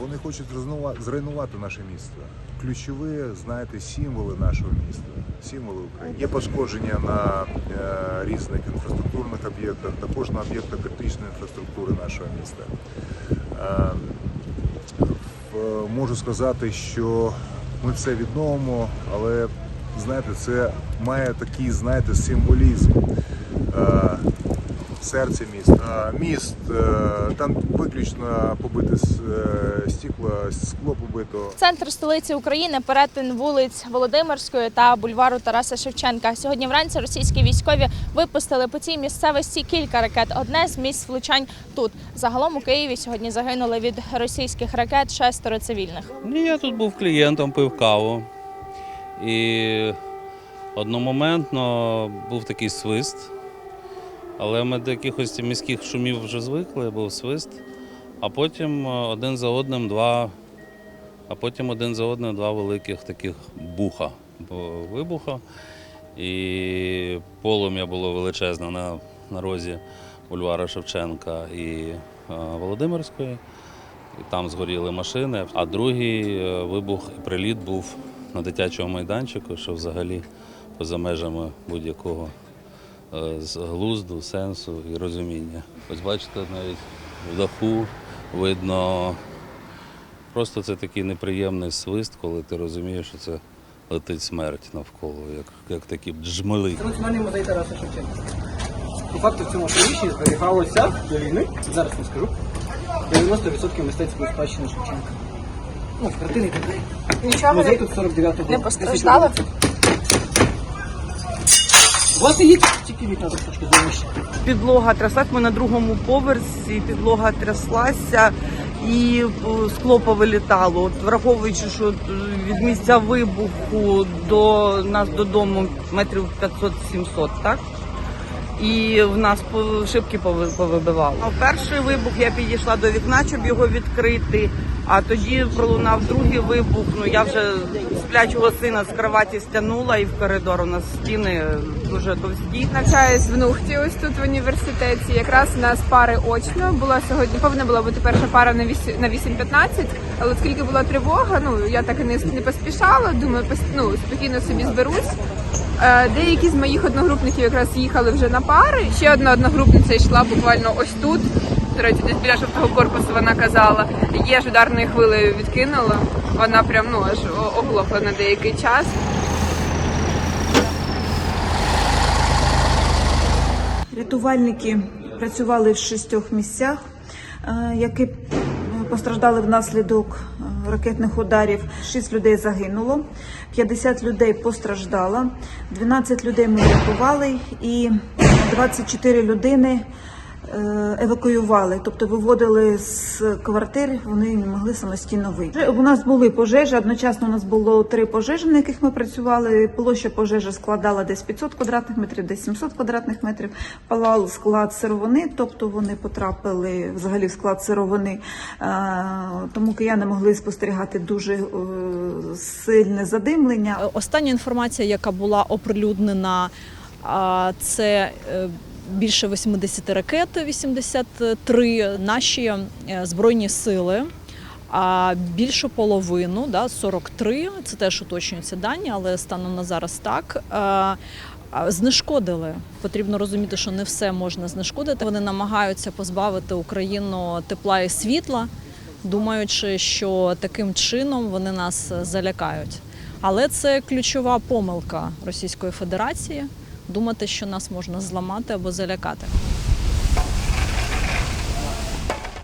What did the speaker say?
Вони хочуть зруйнувати наше місто. Ключові, знаєте, символи нашого міста, символи України. Є пошкодження на е, різних інфраструктурних об'єктах, також на об'єктах критичної інфраструктури нашого міста. Можу сказати, що ми все відновимо, але знаєте, це має такий, знаєте, символізм. Серце міста. Е, Міст, е, там виключно побите с- е, скло побито. Центр столиці України, перетин вулиць Володимирської та бульвару Тараса Шевченка. Сьогодні вранці російські військові випустили по цій місцевості кілька ракет. Одне з місць влучань тут. Загалом у Києві сьогодні загинули від російських ракет шестеро цивільних. Ні, я тут був клієнтом, пив каву. І одномоментно був такий свист. Але ми до якихось міських шумів вже звикли, був свист. А потім е, один за одним два, а потім один за одним два великих таких буха. Вибуха. І полум'я було величезне на, на розі бульвара Шевченка і е, Володимирської. І там згоріли машини. А другий е, вибух і приліт був на дитячому майданчику, що взагалі поза межами будь-якого з глузду, сенсу і розуміння. Ось бачите, навіть в даху видно. Просто це такий неприємний свист, коли ти розумієш, що це летить смерть навколо, як, як такі джмели. Це Національний музей Тараса Шевченка. По факту в цьому приміщенні зберігалося до війни, зараз не скажу, 90% мистецької спадщини Шевченка. Ну, картини так. Нічого Музей тут 49-го. не постраждало? Власне, є тільки вікна трошки зовнішні. Підлога тряслась, ми на другому поверсі, підлога тряслася і е, скло повилітало. От, враховуючи, що е, від місця вибуху до нас додому метрів 500-700, так? І в нас по- шибки повибивало. А перший вибух я підійшла до вікна, щоб його відкрити. А тоді пролунав другий вибух. Ну я вже сплячого сина з кроваті стягнула і в коридор у нас стіни дуже товсті. Навчаюсь в Нухті, ось тут в університеті. Якраз у нас пари очно. Була сьогодні, повинна була бути перша пара на 8 на 8.15, але оскільки була тривога, ну я так і не, не поспішала. Думаю, ну, спокійно собі зберусь. Е, Деякі з моїх одногрупників якраз їхали вже на пари. Ще одна одногрупниця йшла буквально ось тут. До речі, десь біля жовтого корпусу вона казала, є ж ударною хвилею відкинула. Вона прям ну аж оглохла на деякий час. Рятувальники працювали в шістьох місцях, е, які е, постраждали внаслідок е, ракетних ударів. Шість людей загинуло, 50 людей постраждало, 12 людей ми врятували і 24 людини евакуювали, тобто виводили з квартир, вони не могли самостійно вийти. У нас були пожежі. Одночасно у нас було три пожежі, на яких ми працювали. Площа пожежі складала десь 500 квадратних метрів, десь 700 квадратних метрів. Палав склад сировини, тобто вони потрапили взагалі в склад сировини. Е, Тому кияни могли спостерігати дуже е, сильне задимлення. Остання інформація, яка була оприлюднена, це е, більше 80 ракет, 83 наші е, збройні сили. А більшу половину, да, 43, це теж уточнюються дані, але станом на зараз так. е, Знешкодили. Потрібно розуміти, що не все можна знешкодити. Вони намагаються позбавити Україну тепла і світла, думаючи, що таким чином вони нас залякають. Але це ключова помилка Російської Федерації думати, що нас можна зламати або залякати.